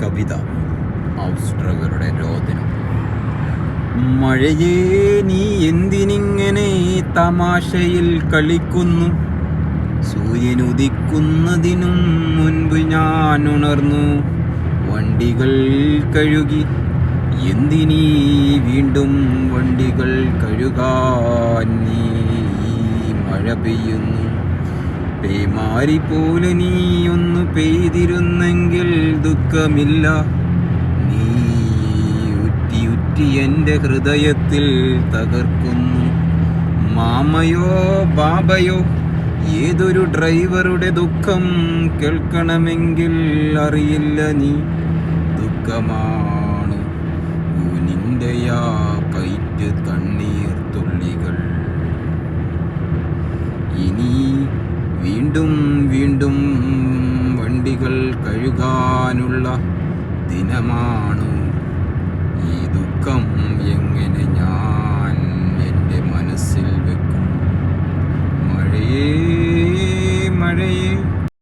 കവിത ഔസ്ട്രകരുടെ രോദനം. മഴയേ നീ എന്തിനിങ്ങനെ തമാശയിൽ കളിക്കുന്നു? സൂര്യൻ ഉദിക്കുന്നതിനും മുൻപ് ഞാൻ ഉണർന്നു വണ്ടികൾ കഴുകി. എന്തിനീ വീണ്ടും വണ്ടികൾ കഴുകാൻ നീ മഴ പെയ്യുന്നു? പേമാരി പോലെ നീ ഒന്ന് പെയ്തിരുന്നെങ്കിൽ ദുഃഖമില്ല നീ ഉറ്റി ഉറ്റി എന്റെ ഹൃദയത്തിൽ തകർക്കുന്നു. മാമയോ ബാബയോ ഏതൊരു ഡ്രൈവറുടെ ദുഃഖം കേൾക്കണമെങ്കിൽ അറിയില്ല നീ. ദുഃഖമാണ് നിന്റെയാ കൈറ്റ് കണ്ണീർ തുള്ളികൾ ഇനി വീണ്ടും നൽകാനുള്ള ദിനമാണ്. ഈ ദുഃഖം എങ്ങനെ ഞാൻ എന്റെ മനസ്സിൽ വെക്കും? മഴയേ മഴയേ